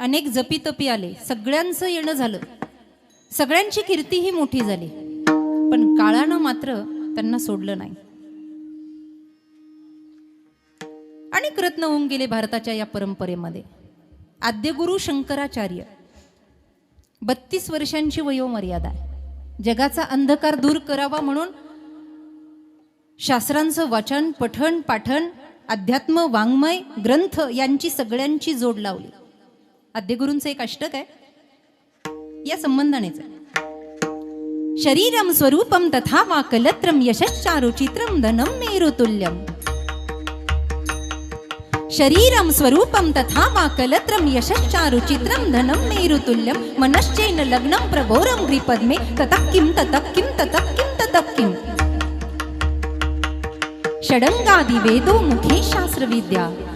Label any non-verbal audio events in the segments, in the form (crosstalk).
अनेक जपीतपी आले. सगळ्यांचं येणं झालं. सगळ्यांची कीर्ती ही मोठी झाली. पण काळानं मात्र त्यांना सोडलं नाही. अनेक रत्न होऊन गेले भारताच्या या परंपरेमध्ये. आद्यगुरु शंकराचार्य. बत्तीस वर्षांची वयोमर्यादा आहे. जगाचा अंधकार दूर करावा म्हणून शास्त्रांचं वाचन पठण पाठण अध्यात्म वाङ्मय ग्रंथ यांची सगळ्यांची जोड लावली. आद्यगुरूंचं एक अष्टक आहे. या संबंधानेच. शरीरम स्वरूपम तथा वा कलत्रम यशश्चारुचित्रम धनम मेरुतुल्यम शरीरम स्वरूपम तथा वा कलत्रम यशश्चारुचित्रम धनम मेरुतुल्यम मनश्चैन लग्नं प्रभोरम ग्रीपद्मे ततः किं ततः किं ततः किं ततः षडङ्गादि वेदो मुखे शास्त्रविद्या.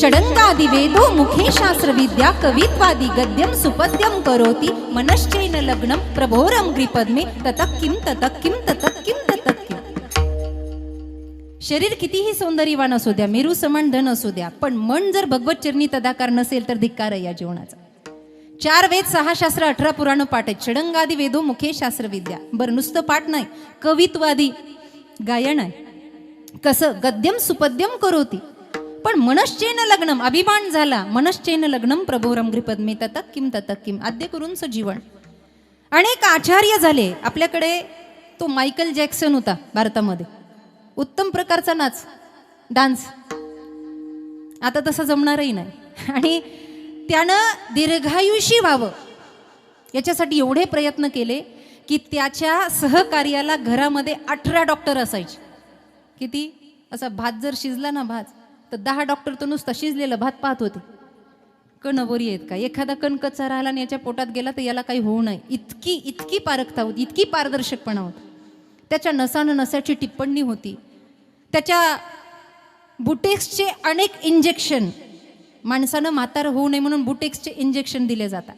षडंगादिवेदो मुखे शास्त्रविद्या कवित्वादि गद्यं सुपद्यं करोति। मनश्चैन लग्नं प्रभोरं ग्रीपद्मे ततः किं ततः किं ततः किं ततः किम् शरीर कितीही सौंदर्यवान असू द्या मेरू समान धन असू द्या पण मन जर भगवत चरणी तदाकार नसेल तर धिक्कार आहे या जीवनाचा. चार वेद सहा शास्त्र अठरा पुराण पाठ आहेत. षडंगादी वेदो मुखे शास्त्रविद्या बरं नुसतं पाठ नाही कवित्वादी गायन आहे. कसं? गद्यम सुपद्यम करोती. पण मनश्चेन लग्नम अभिमान झाला. मनश्चेन लग्नम प्रभोरम ग्रिपद्मे ततक किम ततक किम. आद्य करून सजीवन. अनेक आचार्य झाले. आपल्याकडे तो मायकल जॅक्सन होता भारतामध्ये. उत्तम प्रकारचा नाच डान्स. आता तसं जमणारही नाही. आणि त्यानं दीर्घायुषी व्हावं. याच्यासाठी एवढे प्रयत्न केले की त्याच्या सहकार्याला घरामध्ये अठरा डॉक्टर असायचे. किती? असा भात जर शिजला ना भात तर दहा डॉक्टर तर नुसता शिजलेलं भात पाहत होते. कणबोरी आहेत का? एखादा कण कच्चा राहिला आणि याच्या पोटात गेला तर याला काही होऊ नये. इतकी इतकी पारखता होती इतकी पारदर्शकपणा होता. त्याच्या नसानं नसाची टिप्पणी होती. त्याच्या बुटेक्सचे अनेक इंजेक्शन माणसानं म्हातार होऊ नये म्हणून बुटेक्सचे इंजेक्शन दिले जातात.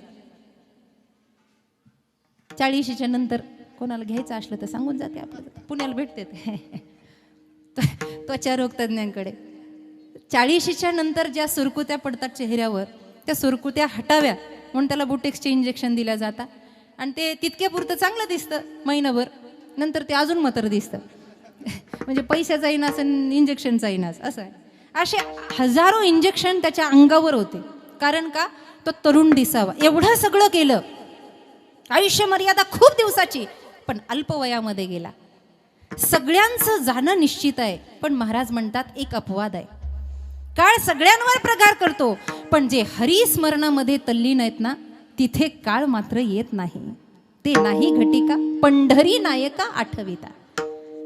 चाळीशीच्या नंतर कोणाला घ्यायचं असलं तर सांगून जाते आपल्याला. पुण्याला भेटते ते. (laughs) त्वचा रोग तज्ज्ञांकडे चाळीशीच्या नंतर ज्या सुरकुत्या पडतात चेहऱ्यावर त्या सुरकुत्या हटाव्या म्हणून त्याला बुटेक्सचे इंजेक्शन दिल्या जातात. आणि ते तितक्यापुरतं चांगलं दिसतं महिनाभर. नंतर ते अजून मात्र दिसतं. (laughs) म्हणजे पैशाचा इनास आणि इंजेक्शनचा इनास असं आहे. असे हजारो इंजेक्शन त्याच्या अंगावर होते. कारण का? तो तरुण दिसावा. एवढं सगळं केलं. आयुष्य मर्यादा खूप दिवसाची पण अल्प वयामध्ये गेला. सगळ्यांचं जाणं निश्चित आहे. पण महाराज म्हणतात एक अपवाद आहे. काळ सगळ्यांवर प्रकार करतो. पण जे हरिस्मरणामध्ये तल्लीन आहेत ना तिथे काळ मात्र येत नाही. ते नाही घटिका पंढरी नायका आठविता.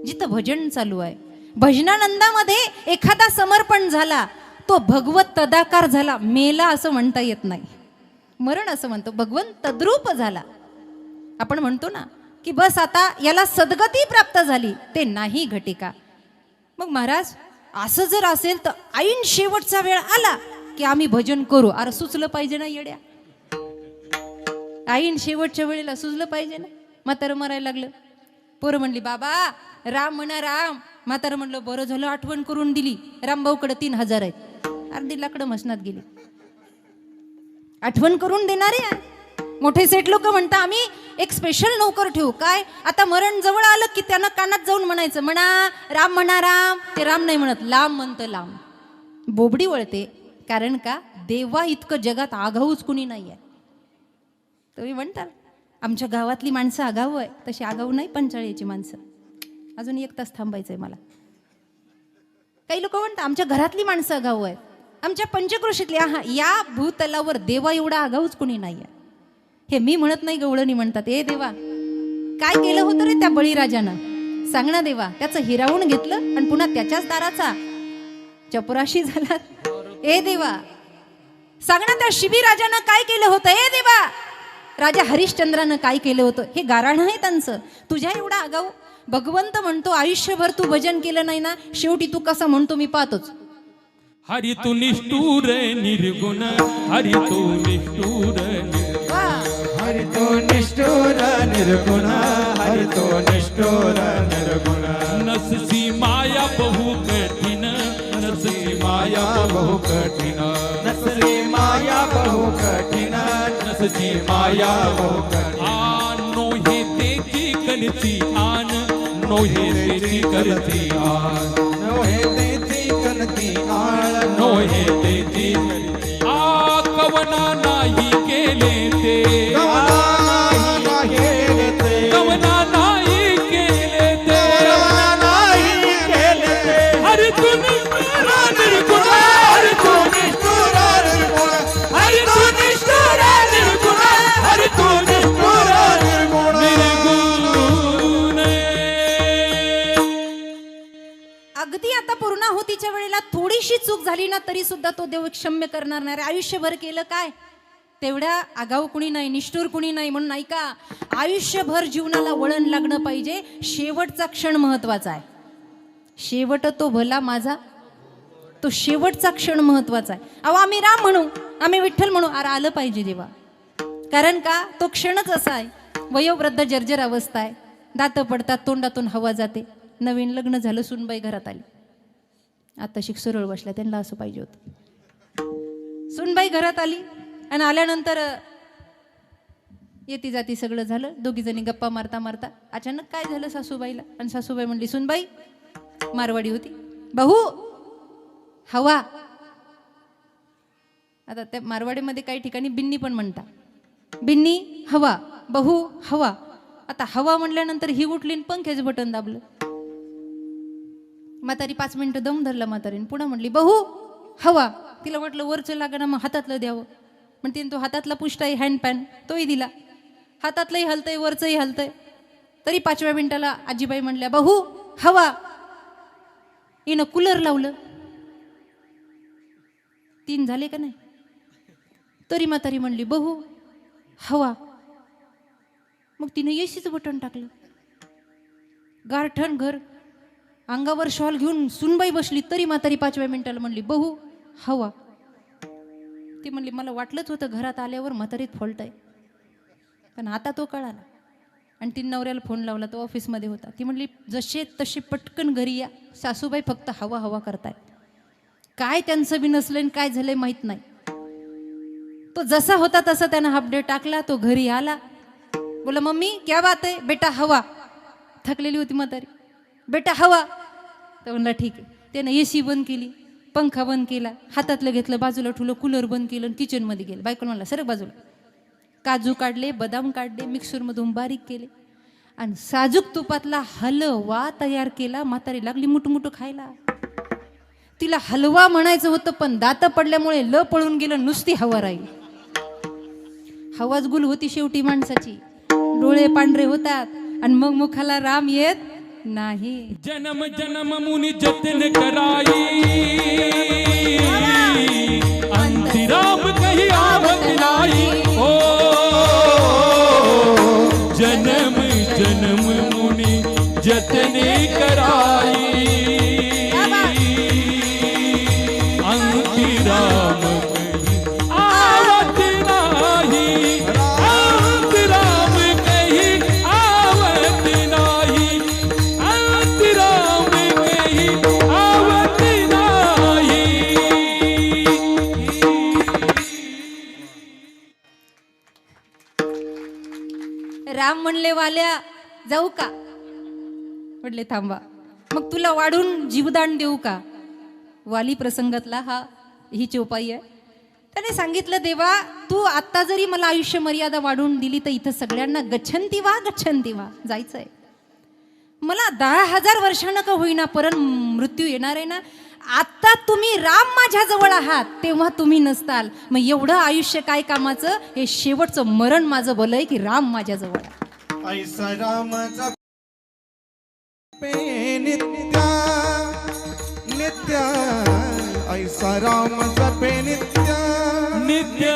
जिथं भजन चालू आहे. भजनानंदामध्ये एखादा समर्पण झाला तो भगवत तदाकार झाला मेला असं म्हणता येत नाही. मरण असं म्हणतो भगवंत तद्रूप झाला. आपण म्हणतो ना की बस आता याला सद्गती प्राप्त झाली ते नाही घटिका. मग महाराज असं जर असेल तर ऐन शेवटचा वेळ आला की आम्ही भजन करू. अरे सुचलं पाहिजे ना येड्या? ऐन शेवटच्या वेळेला सुचलं पाहिजे ना? म्हातारं मरायला लागलं. पोरं म्हणली बाबा राम म्हणा राम. म्हातारं म्हणलं बरं झालं आठवण करून दिली. रामभाऊकडे तीन हजार आहेत. अर्धी लाकडं मसनात गेली. आठवण करून देणारे आहे मोठे सेठ लोक म्हणता आम्ही एक स्पेशल नोकर ठेवू. काय? आता मरण जवळ आलं की त्यांना कानात जाऊन म्हणायचं म्हणा राम म्हणा राम. ते राम नाही म्हणत लांब म्हणतं लांब. बोबडी वळते कारण का? देवा इतकं जगात आगाऊच कुणी नाही आहे तुम्ही म्हणताल आमच्या गावातली माणसं आगाऊ आहे. तशी आगाऊ नाही पंचाळीची माणसं. अजून एक तास थांबायचं आहे मला. काही लोक म्हणतात आमच्या घरातली माणसं आगाऊ आहेत. आमच्या पंचक्रोशीतल्या हा या भूतलावर देवा एवढा आगाऊच कुणी नाही आहे हे मी म्हणत नाही गवळणी म्हणतात. ए देवा काय केलं होतं रे त्या बळीराजानं? सांग ना देवा त्याचं हिरावून घेतलं आणि पुन्हा त्याच्याच दाराचा? चपराशी झाला. ए देवा सांग ना त्या शिबीराजानं काय केलं होतं? ए देवा राजा हरिश्चंद्रानं काय केलं होतं? हे गाराण आहे त्यांचं. तुझ्या एवढा आगाऊ? भगवंत म्हणतो आयुष्यभर तू भजन केलं नाही ना शेवटी तू कसं म्हणतो मी पाहतोच. हरि तू निष्ठूर निर्गुण हरि तू निष्ठूर निर्गुण. निष्ठुर निर्गुण हरितो निष्ठुर निर्गुण. नससी माया बहु कठीण नससी माया बहु कठीण नसली माया बहु कठीण नसली माया बहु कठीण आन नोहे तेची कणती आन नोहे तेची करती आन. नोहे तेची कनती आळ नोहे तेची आ कवना नाही केले ते. आता हो, वेळेला थोडीशी चूक झाली ना तरी सुद्धा तो देव क्षम्य करणार नाही. रे. आयुष्यभर केलं काय? तेवढ्या आगाऊ कुणी नाही निष्ठूर कुणी नाही म्हणून नाही का? आयुष्यभर जीवनाला वळण लागणं पाहिजे. शेवटचा क्षण महत्त्वाचा आहे. शेवट तो भला माझा? तो शेवटचा क्षण महत्त्वाचा आहे. अहो आम्ही राम म्हणू आम्ही विठ्ठल म्हणू अरे आलं पाहिजे देवा. कारण का? तो क्षणच असा आहे. वयोवृद्ध जर्जर अवस्था आहे. दातं पडतात तोंडातून हवा जाते. नवीन लग्न झालं सुनबाई घरात आली. आता शिक सरळ बसल्या त्यांना असं पाहिजे होतं. सुनबाई घरात आली आणि आल्यानंतर येती जाती सगळं झालं. दोघीजणी गप्पा मारता मारता अचानक काय झालं सासूबाईला? आणि सासूबाई म्हणली सुनबाई मारवाडी होती. बहू हवा. आता त्या मारवाडीमध्ये काही ठिकाणी बिन्नी पण म्हणता. बिन्नी हवा. बहू हवा. आता हवा म्हणल्यानंतर ही उठली आणि पंख्याचं बटन दाबलं. म्हातारी पाच मिनिटं दम धरला म्हातारीने. पुन्हा म्हटली बहू हवा. तिला वाटलं वरचं लागा ना मग हातातलं द्यावं. पण तिने तो हातातला पुष्टाही हँडपॅन तोही दिला. हातातलंही हलतंय वरचंही हलतंय. तरी पाचव्या मिनिटाला आजीबाई म्हणल्या बहू हवा. हिनं कूलर लावलं. तीन झाले का नाही? तरी म्हातारी म्हणली बहू हवा. मग तिनं एसीचं बटन टाकलं. गारठण घर अंगावर शॉल घेऊन सुनबाई बसली तरी म्हातारी पाचव्या मिनिटाला म्हणली बहू हवा. ती म्हणली मला वाटलंच होतं घरात आल्यावर म्हातारीत फॉल्ट आहे पण आता तो कळाला. आणि ती नवऱ्याला फोन लावला तो ऑफिसमध्ये होता. ती म्हणली जसे तसे पटकन घरी या. सासूबाई फक्त हवा हवा करताय काय त्यांचं बी नसलं आणि काय झालंय माहीत नाही. तो जसा होता तसा त्यानं अपडेट टाकला तो घरी आला. बोला मम्मी क्या बात आहे बेटा हवा. थकलेली होती म्हातारी. बेटा हवा. तर म्हणला ठीक आहे. त्यानं ए सी बंद केली पंखा बंद केला हातातलं घेतलं बाजूला ठुलं कूलर बंद केलं आणि किचनमध्ये गेलं. बायकोला म्हणला सरक बाजूला. काजू काढले बदाम काढले मिक्सरमधून बारीक केले आणि साजूक तुपातला हलवा तयार केला म्हातारी लागली मुठमुठं खायला. तिला हलवा म्हणायचं होतं पण दात पडल्यामुळे ल पळून गेलं नुसती हवा राहील. हवाच गुल होती शेवटी माणसाची. डोळे पांढरे होतात आणि मग मुखाला राम येत नाही. जन्म जन्म मुनि जतन कराई। अंतिराम कही आवत नाही। ओ! जाऊ का? म्हटले थांबा. मग तुला वाढून जीवदान देऊ का? वाली प्रसंगातला हा ही चोपाई आहे. त्याने सांगितलं देवा तू आत्ता जरी मला आयुष्य मर्यादा वाढवून दिली तर इथं सगळ्यांना गच्छंती वा गच्छंती वा जायचं आहे मला दहा हजार वर्षानं का होईना परत मृत्यू येणार आहे ना? आत्ता तुम्ही राम माझ्याजवळ आहात तेव्हा तुम्ही नसताल. मग एवढं आयुष्य काय कामाचं? हे शेवटचं मरण माझं भलं आहे की राम माझ्याजवळ आहे. ऐसा राम जपे नित्य नित्य। ऐसा राम जपे नित्य नित्य।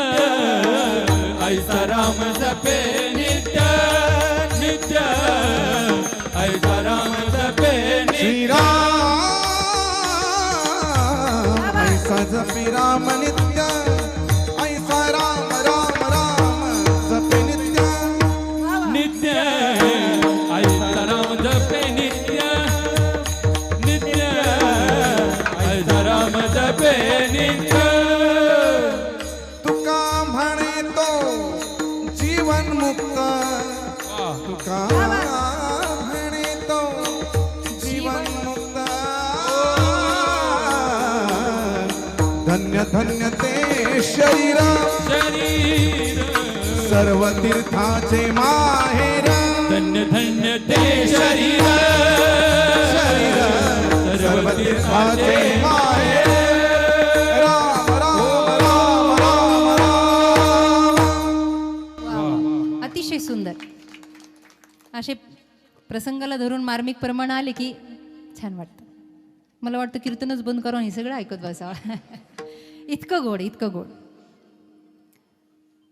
ऐसा राम जपे नित्य नित्य। ऐसा राम जपे श्रीराम ऐसा जपे राम नित्य। शरीर शरीर सर्व तीर्थाचे माहेर धन्य धन्य ते शरीर शरीर सर्व तीर्थाचे माहेर अतिशय सुंदर. असे प्रसंगाला धरून मार्मिक प्रमाण आले की छान वाटतं. मला वाटतं कीर्तनच बंद करून हे सगळं ऐकत बसावं. इतकं गोड इतकं गोड.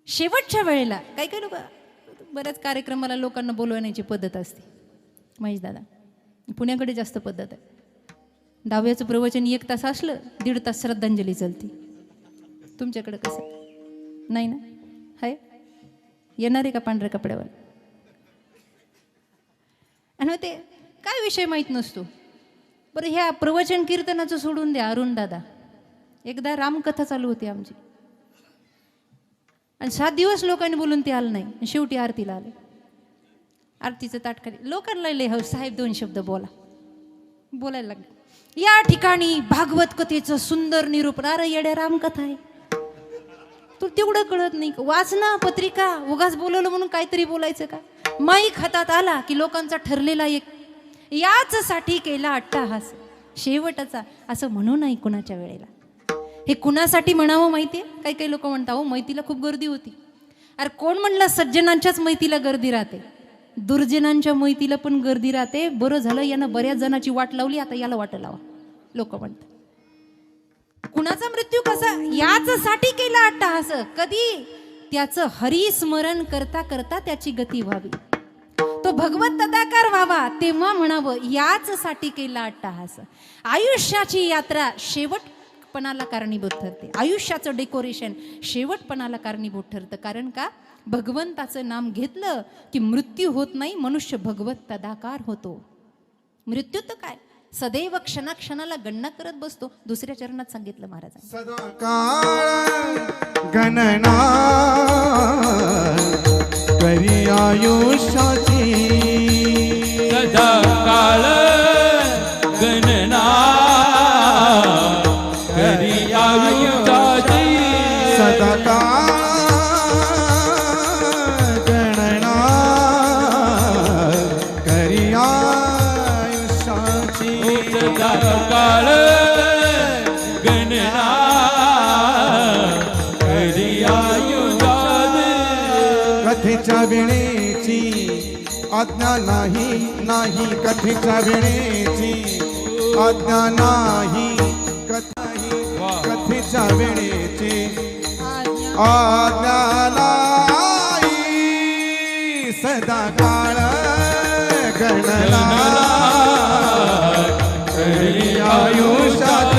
शेवटच्या वेळेला काही काही लोक बऱ्याच कार्यक्रमाला लोकांना बोलवण्याची पद्धत असते. महेश दादा पुण्याकडे जास्त पद्धत आहे. दहाव्याचं प्रवचन एक तास असलं दीड तास श्रद्धांजली चलती. तुमच्याकडे कसं? नाही ना? हाय? येणार आहे का पांढऱ्या कपड्यावर? आणि ते काय विषय माहीत नसतो. बरं ह्या प्रवचन कीर्तनाचं सोडून द्या अरुण दादा. एकदा रामकथा चालू होती आमची. आणि सात दिवस लोकांनी बोलून ते आलं नाही. शेवटी आरतीला आले. आरतीचं ताट लोकांना लय हो साहेब दोन शब्द बोला. बोलायला लागले. या ठिकाणी भागवत कथेचं सुंदर निरूपण. अरे येड्या रामकथा आहे. तू तेवढं कळत नाही वाचना वाच ना पत्रिका उगाच बोलवलं म्हणून काहीतरी बोलायचं का? माईक हातात आला की लोकांचा ठरलेला एक याच साठी केला अट्टाहास. शेवटचा. असं म्हणू नाही कुणाच्या वेळेला. हे कुणासाठी म्हणावं माहितीये? काही काही लोक म्हणतात हो मैतीला खूप गर्दी होती. अरे कोण म्हणलं सज्जनांच्याच मैतीला गर्दी राहते? दुर्जनांच्या मैतीला पण गर्दी राहते. बरं झालं यानं बऱ्याच जणाची वाट लावली आता याला वाट लावा लोक म्हणतात. कुणाचा मृत्यू कसा? याच साठी केला अट्टहास. कधी? त्याचं हरिस्मरण करता करता त्याची गती व्हावी. तो भगवत तदाकार व्हावा तेव्हा म्हणावं याच साठी केला अट्टहास. आयुष्याची यात्रा शेवट शेवटपणाला कारणीभूत ठरते. आयुष्याचं डेकोरेशन शेवटपणाला कारणीभूत ठरतं. कारण का? भगवंताचं नाम घेतलं की मृत्यू होत नाही मनुष्य भगवत तदाकार होतो. मृत्यू तर काय? सदैव क्षणाक्षणाला गणना करत बसतो. दुसऱ्या चरणात सांगितलं महाराजांनी. काळ गणना करी आयुष्याची. सदा काळ नाही नाही कथेच्या वेळेची आज्ञा नाही कथाही कथेच्या वेळेची आज्ञा नाही. सदा काळ गणला आयुष्यात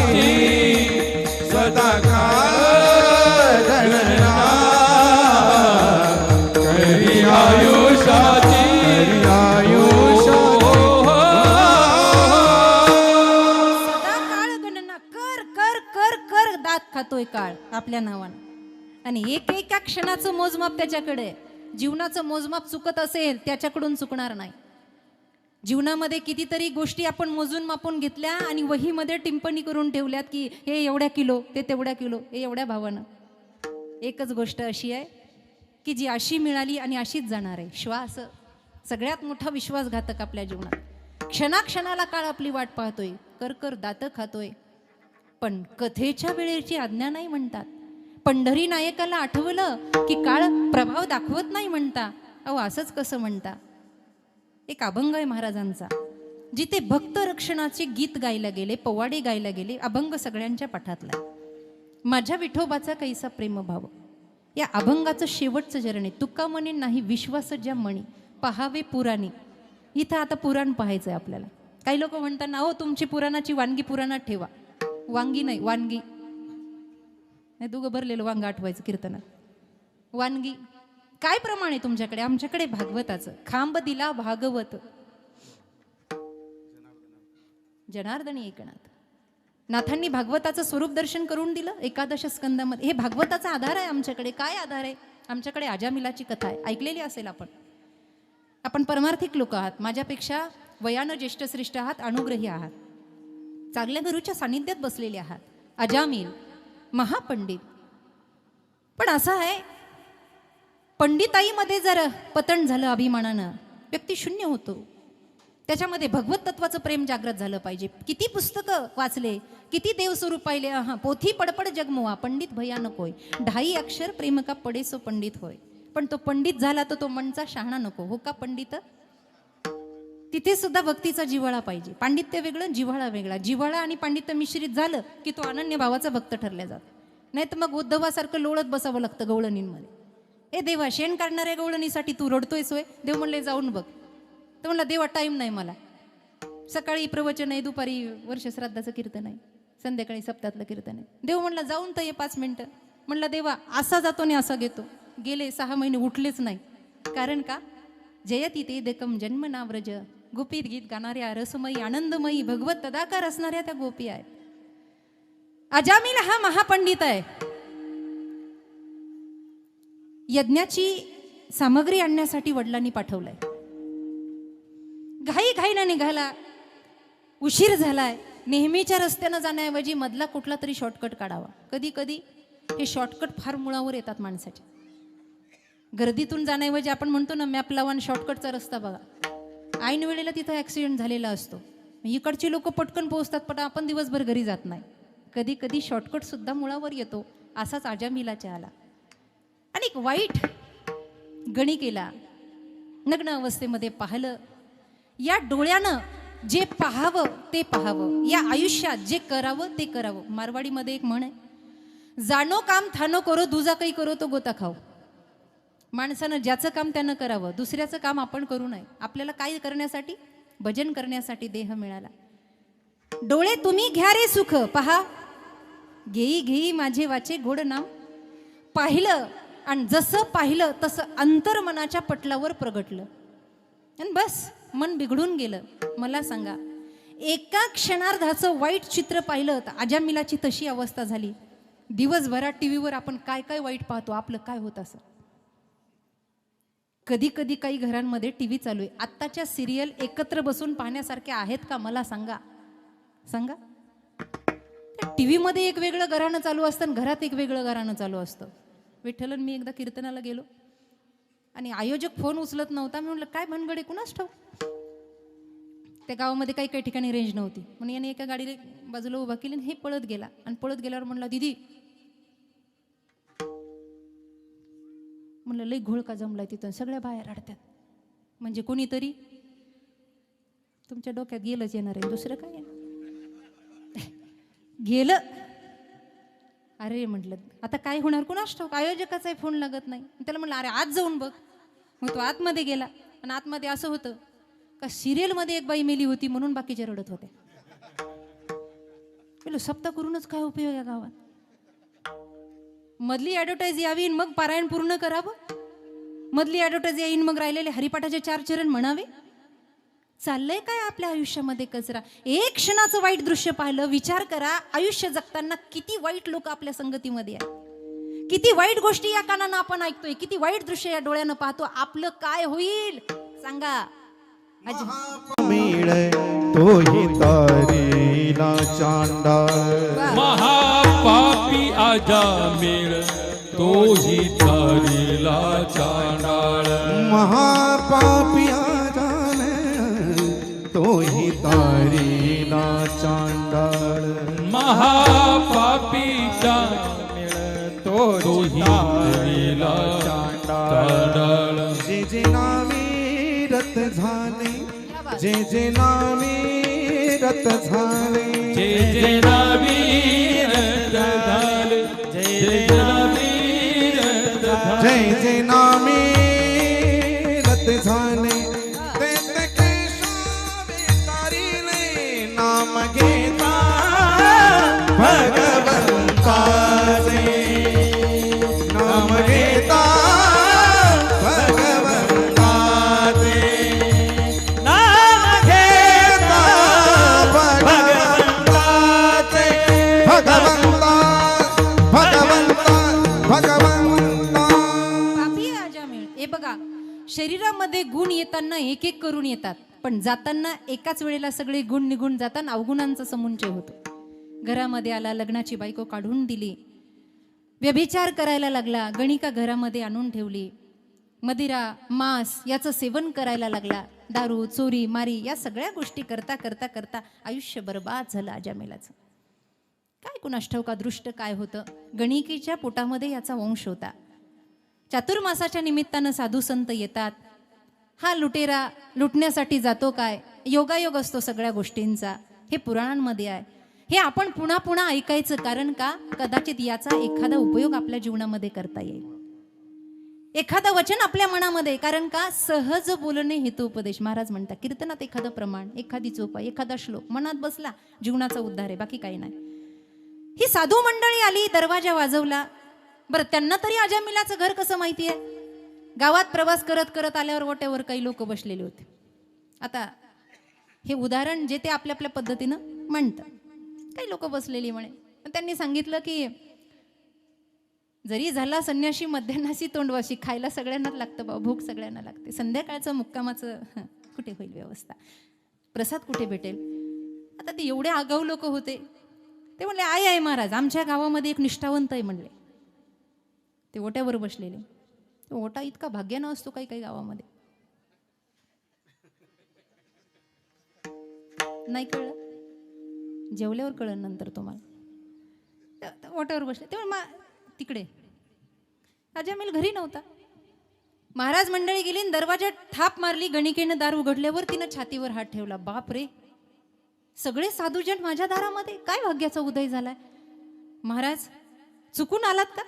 दात काळ आपल्या नावानं. आणि एक एका क्षणाचं मोजमाप त्याच्याकडे जीवनाचं मोजमाप चुकत असेल त्याच्याकडून चुकणार नाही. जीवनामध्ये कितीतरी गोष्टी आपण मोजून मापून घेतल्या आणि वहीमध्ये टिंपणी करून ठेवल्यात की हे एवढ्या किलो ते तेवढ्या किलो हे एवढ्या भावानं. एकच गोष्ट अशी आहे की जी अशी मिळाली आणि अशीच जाणार आहे. श्वास सगळ्यात मोठा विश्वासघातक आपल्या जीवनात. क्षणाक्षणाला काळ आपली वाट पाहतोय. कर कर दातं खातोय. पण कथेच्या वेळेची आज्ञा नाही म्हणतात. पंढरी नायकाला आठवलं की काळ प्रभाव दाखवत नाही म्हणता. अहो असंच कसं म्हणता? एक अभंग आहे महाराजांचा. जिथे भक्त रक्षणाचे गीत गायला गेले पवाडे गायला गेले अभंग सगळ्यांच्या पाठातला. माझ्या विठोबाचा कैसा प्रेमभाव. या अभंगाचं शेवटचं चरण आहे तुका म्हणे नाही विश्वास ज्या म्हणी पहावे पुराणी. इथं आता पुराण पाहायचं आहे आपल्याला. काही लोक म्हणतात ना हो तुमची पुराणाची वानगी पुराणात ठेवा. वांगी नाही वानगी. नाही दोघं भरलेलं वांग आठवायचं कीर्तनात. वानगी. काय प्रमाण आहे तुमच्याकडे? आमच्याकडे भागवताचं. खांब दिला भागवत. जनार्दनी एकनाथ. नाथांनी भागवताचं स्वरूप दर्शन करून दिलं एकादश स्कंदामध्ये. हे भागवताचा आधार आहे आमच्याकडे. काय आधार आहे? आमच्याकडे आजामिलाची कथा आहे. ऐकलेली असेल आपण. आपण परमार्थिक लोक आहात. माझ्यापेक्षा वयानं ज्येष्ठश्रेष्ठ आहात अनुग्रही आहात. चांगल्या गुरुच्या सानिध्यात बसलेले आहात. अजामिल महापंडित. पण असं आहे पंडिताईमध्ये जर पतन झालं अभिमानानं व्यक्ती शून्य होतो. त्याच्यामध्ये भगवत तत्वाचं प्रेम जागृत झालं पाहिजे. किती पुस्तकं वाचले किती देवस्वरूप पाहिले. हा पोथी पडपड जगमोवा पंडित भयानक होय ढाई अक्षर प्रेम का पडेसो पंडित होय. पण तो पंडित झाला तर तो मनचा शहाणा नको. हो का पंडित? तिथे सुद्धा भक्तीचा जिव्हाळा पाहिजे. पांडित्य वेगळं जिव्हाळा वेगळा. जिव्हाळा आणि पांडित्य मिश्रित झालं की तो अनन्य भावाचा भक्त ठरल्या जातो नाही तर मग उद्धवासारखं लोळत बसावं लागतं गवळणींमध्ये. ए देवा शेण काढणाऱ्या गवळणीसाठी तू रडतोय सोय. देव म्हणले जाऊन बघ. तर म्हणला देवा टाईम नाही मला. सकाळी प्रवचन आहे दुपारी वर्ष श्राद्धाचं कीर्तन आहे. संध्याकाळी सप्तातलं कीर्तन आहे. देव म्हणला जाऊन तर ये पाच मिनटं. म्हणला देवा असा जातो आणि असा घेतो. गेले सहा महिने उठलेच नाही. कारण का? जयती ते देखम जन्म नाव्रज गोपीत गीत गाणाऱ्या रसमयी आनंदमयी भगवत तदाकार असणाऱ्या त्या गोपी आहेत. अजामिल हा महापंडित आहे. यज्ञाची सामग्री आणण्यासाठी वडिलांनी पाठवलंय. घाई घाईला निघाला उशीर झालाय. नेहमीच्या रस्त्यानं जाण्याऐवजी मधला कुठला तरी शॉर्टकट काढावा. कधी कधी हे शॉर्टकट फार मुळावर येतात माणसाच्या. गर्दीतून जाण्याऐवजी आपण म्हणतो ना मॅप लावा आणि शॉर्टकटचा रस्ता बघा. ऐन वेळेला तिथं ॲक्सिडेंट झालेला असतो. इकडचे लोक पटकन पोहोचतात पण आपण दिवसभर घरी जात नाही. कधी कधी शॉर्टकटसुद्धा मुळावर येतो असाच आजामिलाच्या आला आणि एक वाईट गणी केला नग्न अवस्थेमध्ये पाहिलं या डोळ्यानं जे पाहावं ते पाहावं. या आयुष्यात जे करावं ते करावं. मारवाडीमध्ये एक म्हण आहे जाणो काम थानो करो दुजा काही करो तो गोता खाऊ माणसानं ज्याचं काम त्यानं करावं दुसऱ्याचं काम आपण करू नये. आपल्याला काय करण्यासाठी? भजन करण्यासाठी देह मिळाला. डोळे तुम्ही घ्या रे सुख. पहा. घेई घेई माझे वाचे गोड नाम. पाहिलं आणि जसं पाहिलं तसं अंतर्मनाच्या पटलावर प्रगटलं. आणि बस मन बिघडून गेलं. मला सांगा एका क्षणार्धाचं वाईट चित्र पाहिलं तर अजामिलाची तशी अवस्था झाली. दिवसभरात टी व्हीवर आपण काय काय वाईट पाहतो? आपलं काय होत असं? कधी कधी काही घरांमध्ये टी व्ही चालू आहे. आत्ताच्या सिरियल एकत्र बसून पाहण्यासारख्या आहेत का? मला सांगा. सांगा. टी व्हीमध्ये एक वेगळं घराणं चालू असतं आणि घरात एक वेगळं घराणं चालू असतं. विठ्ठलन मी एकदा कीर्तनाला गेलो. आणि आयोजक फोन उचलत नव्हता. मी म्हटलं काय भानगडे कुणाच ठाऊ त्या गावामध्ये काही काही ठिकाणी रेंज नव्हती. म्हणून याने एका गाडीला बाजूला उभा केली आणि हे पळत गेला. आणि पळत गेल्यावर म्हटलं दिदी म्हणलं लई घोळ का जमलाय तिथं? सगळ्या बाहेर अडतात म्हणजे कोणीतरी तुमच्या डोक्यात गेलंच येणार आहे दुसरं काय (laughs) गेलं. अरे म्हटलं आता काय होणार? कुणास ठाऊक? आयोजकाचाही फोन लागत नाही. त्याला म्हटलं अरे आज जाऊन बघ. मग तो आतमध्ये गेला. आणि आतमध्ये असं होतं का सिरियलमध्ये एक बाई मेली होती म्हणून बाकीचे रडत होते सप्ता करूनच काय उपयोग या गावात? मधली ॲडव्हर्टाईज यावी आणि मग पारायण पूर्ण करावं? मधली ॲडव्हर्टाईज येईन मग राहिलेले हरिपाठाचे चार चरण म्हणावे? चाललंय काय आपल्या आयुष्यामध्ये कचरा? एक क्षणाचं वाईट दृश्य पाहिलं विचार करा आयुष्य जगताना किती वाईट लोक आपल्या संगतीमध्ये आहे किती वाईट गोष्टी या कानानं आपण ऐकतोय किती वाईट दृश्य या डोळ्यानं पाहतो आपलं काय होईल? सांगा. अज- मिळ तोही तारीला चांडाळ महापापी आजा मेळ तोही तारीला चांडाळ महापापिया जाणे तोही तारीला चांडाळ जे जे नामी रत झाले जे जे नामी रत झाले जे जे झाले जे जे नवीन शरीरामध्ये गुण येताना एक एक करून येतात. पण जाताना एकाच वेळेला सगळे गुण निघून जाताना अवगुणांचा समुंचय होतो. घरामध्ये आला लग्नाची बायको काढून दिली. व्यभिचार करायला लागला गणिका घरामध्ये आणून ठेवली. मदिरा मांस याचं सेवन करायला लागला. दारू चोरी मारी या सगळ्या गोष्टी करता करता करता आयुष्य बर्बाद झालं अजामेलाचं काय कुणास ठाऊक दृष्ट काय होतं? गणिकेच्या पोटामध्ये याचा वंश होता. चातुर्मासाच्या निमित्तानं साधू संत येतात. हा लुटेरा लुटण्यासाठी जातो काय? योगायोग असतो सगळ्या गोष्टींचा. हे पुराणांमध्ये आहे. हे आपण पुन्हा पुन्हा ऐकायचं कारण का? कदाचित याचा एखादा उपयोग आपल्या जीवनामध्ये करता येईल. एखादं वचन आपल्या मनामध्ये कारण का? सहज बोलणे हेतुपदेश महाराज म्हणतात कीर्तनात एखादं प्रमाण एखादी चोपा एखादा श्लोक मनात बसला जीवनाचा उद्धार आहे बाकी काही नाही. ही साधू मंडळी आली दरवाजा वाजवला. बरं त्यांना तरी अजामिलाचं घर कसं माहिती आहे? गावात प्रवास करत करत आल्यावर ओट्यावर काही लोक बसलेले होते. आता हे उदाहरण जे ते आपल्या आपल्या पद्धतीनं म्हणतात काही लोक बसलेली म्हणे. पण त्यांनी सांगितलं की जरी झाला संन्याशी मध्यान्हाशी तोंडवाशी खायला सगळ्यांनाच लागतं बा भूक सगळ्यांना लागते. संध्याकाळचं मुक्कामाचं कुठे होईल व्यवस्था? प्रसाद कुठे भेटेल? आता ते एवढे आगाऊ लोक होते. ते म्हणले आय आहे महाराज आमच्या गावामध्ये एक निष्ठावंत आहे म्हणले. ते ओट्यावर बसलेले. ओटा इतका भाग्यानं असतो काही काही गावामध्ये. नाही कळलं? जेवल्यावर कळलं नंतर तुम्हाला. ओटावर बसले. तेव्हा मा तिकडे. अजामिल घरी नव्हता. महाराज मंडळी गेली आणि दरवाजात थाप मारली गणिकेनं दार उघडल्यावर तिनं छातीवर हात ठेवला. बाप रे सगळे साधूजन माझ्या दारामध्ये? काय भाग्याचा उदय झालाय? महाराज चुकून आलात का?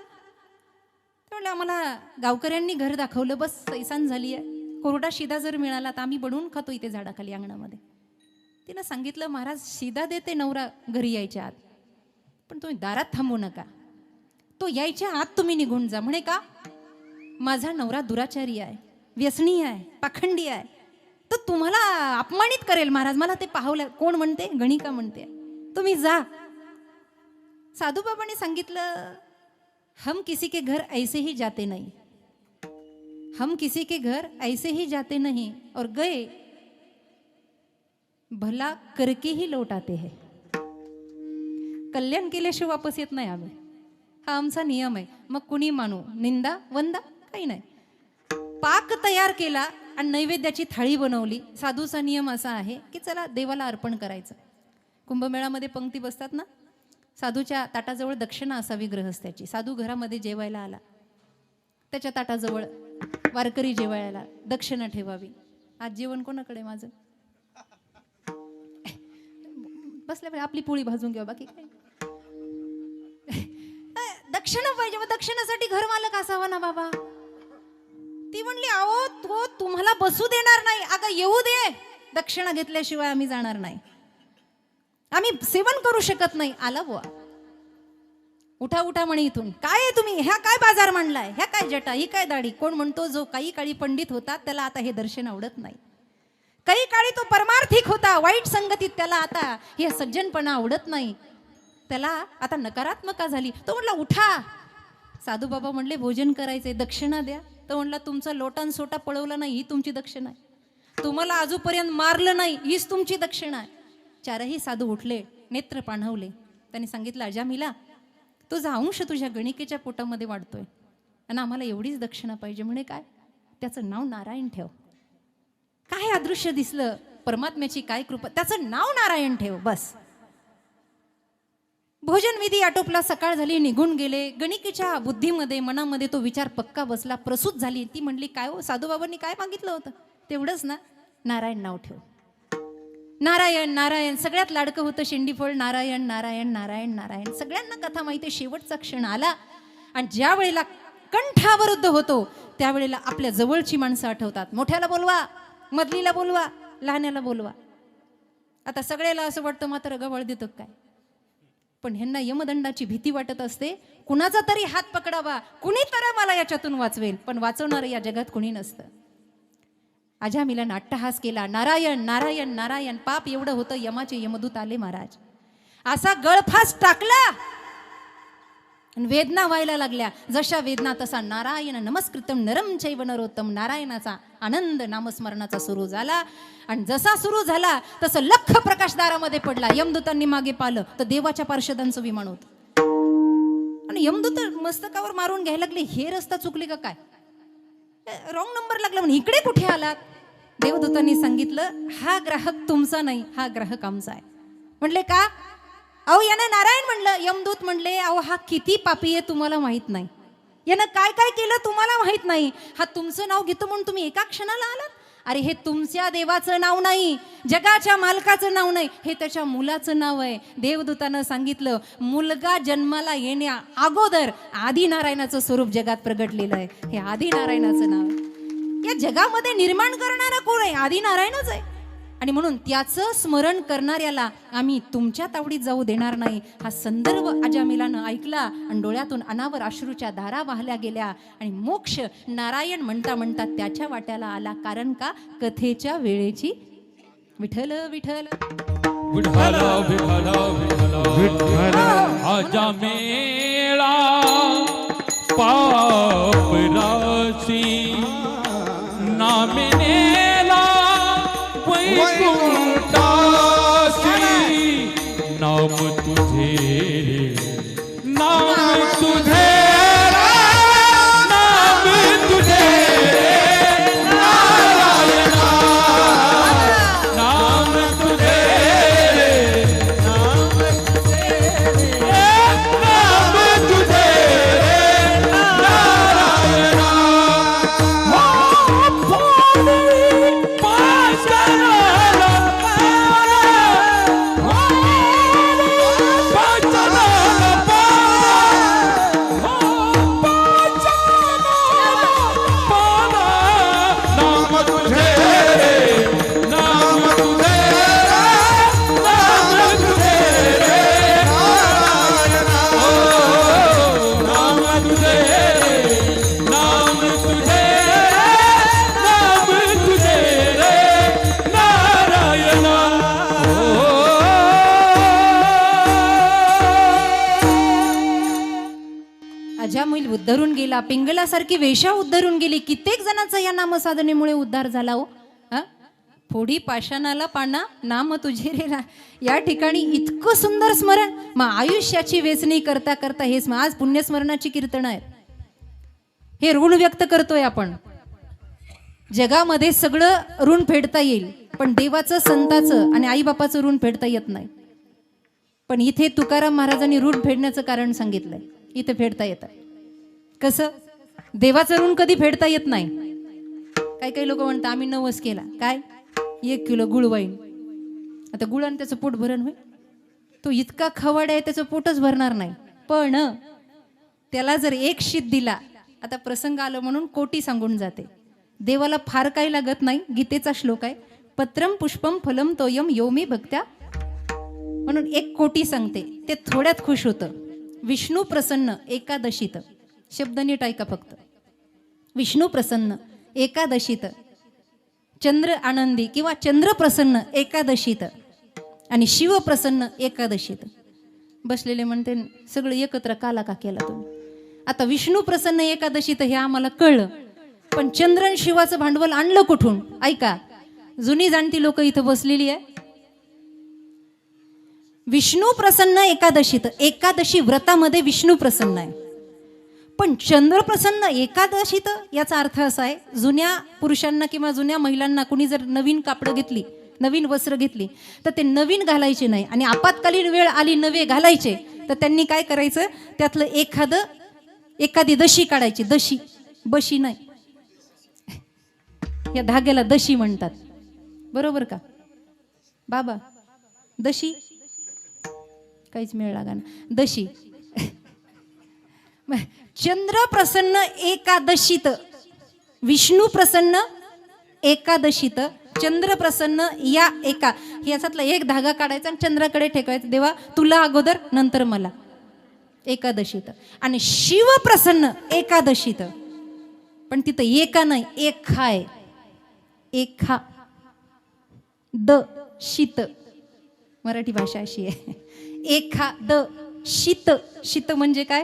म्हणले आम्हाला गावकऱ्यांनी घर दाखवलं बस सैसान झाली आहे कोरडा शिदा जर मिळाला तर आम्ही बनवून खातो इथे झाडाखाली अंगणामध्ये. तिनं सांगितलं महाराज शिदा देते नवरा घरी यायच्या आत. पण तुम्ही दारात थांबू नका. तो यायच्या आत तुम्ही निघून जा. म्हणे का? माझा नवरा दुराचारी आहे व्यसनी आहे पाखंडी आहे. तर तुम्हाला अपमानित करेल महाराज. मला ते पाहवलं. कोण म्हणते? गणिका म्हणते. तुम्ही जा. साधूबाबांनी सांगितलं हम किसी के घर ऐसे ही जाते नहीं। हम किसी के घर ऐसे ही जाते नहीं और गए भला करके ही लौट आते हैं। कल्याण केल्याशिवाय वापस येत नाही आम्ही हा आमचा नियम आहे मग कुणी मानू? निंदा? वंदा? काही नाही। पाक तयार केला आणि नैवेद्याची थाळी बनवली। साधूचा नियम असा आहे की चला देवाला अर्पण करायचं। कुंभमेळामध्ये पंक्ती बसतात ना? साधूच्या ताटाजवळ दक्षिणा असावी ग्रहस्थ्याची साधू घरामध्ये जेवायला आला. त्याच्या ताटाजवळ वारकरी जेवायला दक्षिणा ठेवावी. आज जेवण कोणाकडे माझं? बसल्या आपली पोळी भाजून घ्या बाकी काय? दक्षिणा पाहिजे मग दक्षिणासाठी घर मालक असावा ना बाबा. ती म्हणली अहो तो तुम्हाला बसू देणार नाही. अगं येऊ दे. दक्षिणा घेतल्याशिवाय आम्ही जाणार नाही. आम्ही सेवन करू शकत नाही. आला बुवा. उठा उठा म्हणे इथून. काय आहे तुम्ही? ह्या काय बाजार मांडलाय? ह्या काय जटा? ही काय दाढी? कोण म्हणतो जो काही काळी पंडित होता त्याला आता हे दर्शन आवडत नाही. काही काळी तो परमार्थिक होता वाईट संगतीत त्याला आता हे सज्जनपणा आवडत नाही. त्याला आता नकारात्मका झाली. तो म्हटला उठा. साधू बाबा म्हणले भोजन करायचे दक्षिणा द्या. तो म्हणला तुमचा लोटान सोटा पळवला नाही ही तुमची दक्षिणा आहे. तुम्हाला आजूपर्यंत मारलं नाही हीच तुमची दक्षिणा आहे. चारही साधू उठले नेत्र पाणवले त्यांनी सांगितलं अजामिला तुझा अंश तुझ्या गणिकेच्या पोटामध्ये वाढतोय आणि आम्हाला एवढीच दक्षिणा पाहिजे म्हणे काय? त्याचं नाव नारायण ठेव. काय अदृश्य दिसलं? परमात्म्याची काय कृपा? त्याचं नाव नारायण ठेव बस. भोजन विधी आटोपला सकाळ झाली निघून गेले. गणिकेच्या बुद्धीमध्ये मनामध्ये तो विचार पक्का बसला प्रसूत झाली. ती म्हणली काय हो साधूबाबांनी काय मागितलं होतं? तेवढंच ना नारायण नाव ठेव. नारायण नारायण सगळ्यात लाडकं होतं शेंडीफळ. नारायण नारायण नारायण नारायण. सगळ्यांना कथा माहिती आहे. शेवटचा क्षण आला. आणि ज्या वेळेला कंठावरुद्ध होतो त्यावेळेला आपल्या जवळची माणसं आठवतात. मोठ्याला बोलवा मधलीला बोलवा लहान्याला बोलवा. आता सगळ्याला असं वाटतं मात्र गवळ देतो काय? पण ह्यांना यमदंडाची भीती वाटत असते. कुणाचा तरी हात पकडावा. कुणी तर मला याच्यातून वाचवेल. पण वाचवणारं या जगात कुणी नसतं. अजामिला नाट्यहास केला नारायण नारायण नारायण पाप एवढं होतं यमाचे यमदूत आले महाराज. असा गळफास टाकला. वेदना व्हायला लागल्या. जशा वेदना तसा नारायण नमस्कृतम नरम चैव नरोत्तम नारायणाचा आनंद नामस्मरणाचा सुरू झाला. आणि जसा सुरू झाला तसं लख प्रकाश दारामध्ये पडला. यमदूतांनी मागे पालं तर देवाच्या पार्षदांचं विमान होत. आणि यमदूत मस्तकावर मारून घ्यायला लागले. हे रस्ता चुकले का काय? रॉंग नंबर लागला म्हणून इकडे कुठे आलात? देवदूतांनी सांगितलं हा ग्राहक तुमचा नाही हा ग्राहक आमचा आहे. म्हणले का? अहो यानं नारायण म्हणलं यमदूत म्हणले अहो हा किती पापी आहे तुम्हाला माहीत नाही. यानं काय काय केलं तुम्हाला माहीत नाही. हा तुमचं नाव घेतो म्हणून तुम्ही एका क्षणाला आलात? अरे हे तुमच्या देवाचं नाव नाही जगाच्या मालकाचं नाव नाही हे त्याच्या मुलाचं नाव आहे. देवदूतानं सांगितलं मुलगा जन्माला येण्या अगोदर आदिनारायणाचं स्वरूप जगात प्रगटलेलं आहे. हे आदिनारायणाचं नाव आहे. या जगामध्ये निर्माण करणारा कोण आहे? आदिनारायणच आहे. आणि म्हणून त्याचं स्मरण करणाऱ्याला आम्ही तुमच्या तावडीत जाऊ देणार नाही. हा संदर्भ अजामिलानं ऐकला आणि डोळ्यातून अनावर अश्रूच्या धारा वाहल्या गेल्या आणि मोक्ष नारायण म्हणता म्हणता त्याच्या वाट्याला आला. कारण का? कथेच्या वेळेची आजा मेळा पाप राशी पिंगलासारखी वेशा उद्धरून गेली. कित्येक जणांचा या नामसाधनेमुळे उद्धार झाला हो. फोडी पाषाणाला पाना नाम तुझे रे. या ठिकाणी इतकं सुंदर स्मरण. मग आयुष्याची वेचणी करता करता हे स्म- आज पुण्यस्मरणाची कीर्तन आहेत. हे ऋण व्यक्त करतोय आपण. जगामध्ये सगळं ऋण फेडता येईल पण देवाचं संताचं आणि आईबापाचं ऋण फेडता येत नाही. पण इथे तुकाराम महाराजांनी ऋण फेडण्याचं कारण सांगितलंय. इथे फेडता येतं. कसं? देवाचं ऋण कधी फेडता येत नाही. काही काही लोक म्हणतात आम्ही नवस केला. काय? एक किलो गुळ वाईन. आता गुळानं त्याचं पोट भरण होईल? तो इतका खवाड आहे त्याचं पोटच भरणार नाही. पण त्याला जर एक शीत दिला आता प्रसंग आलं म्हणून कोटी सांगून जाते. देवाला फार काही लागत नाही गीतेचा श्लोक आहे पत्रम पुष्पम फलम तोयम योमी भक्त्या. म्हणून एक कोटी सांगते ते थोड्यात खुश होतं. विष्णू प्रसन्न एकादशीत. शब्द नीट ऐका फक्त. विष्णू प्रसन्न एकादशीत. चंद्र आनंदी किंवा चंद्र प्रसन्न एकादशीत. आणि शिव प्रसन्न एकादशीत. बसलेले म्हणते सगळं एकत्र काला का केला तुम्ही. आता विष्णू प्रसन्न एकादशीत हे आम्हाला कळलं. पण चंद्रन शिवाचं भांडवल आणलं कुठून? ऐका. जुनी जाणती लोक इथं बसलेली आहे. विष्णू प्रसन्न एकादशीत. एकादशी व्रतामध्ये विष्णू प्रसन्न आहे. पण चंद्र प्रसन्न तर याचा अर्थ असा आहे जुन्या पुरुषांना किंवा जुन्या महिलांना कुणी जर नवीन कापडं घेतली नवीन वस्त्र घेतली तर ते नवीन घालायचे नाही. आणि आपत्कालीन वेळ आली नवे घालायचे तर त्यांनी काय करायचं? त्यातलं एखादं एखादी दशी काढायची. दशी बशी नाही. या धाग्याला दशी म्हणतात. बरोबर का? बाबा दशी? काहीच मिळ लागा ना दशी चंद्र प्रसन्न एकादशीत विष्णू प्रसन्न एकादशीत चंद्र प्रसन्न या एका. याच्यातला एक धागा काढायचा आणि चंद्राकडे ठेकायचा. देवा तुला अगोदर नंतर मला. एकादशीत. आणि शिव प्रसन्न एकादशीत. पण तिथं एका नाही एक खाय एक खा द शीत. मराठी भाषा अशी आहे. एखा द शीत. शीत म्हणजे काय?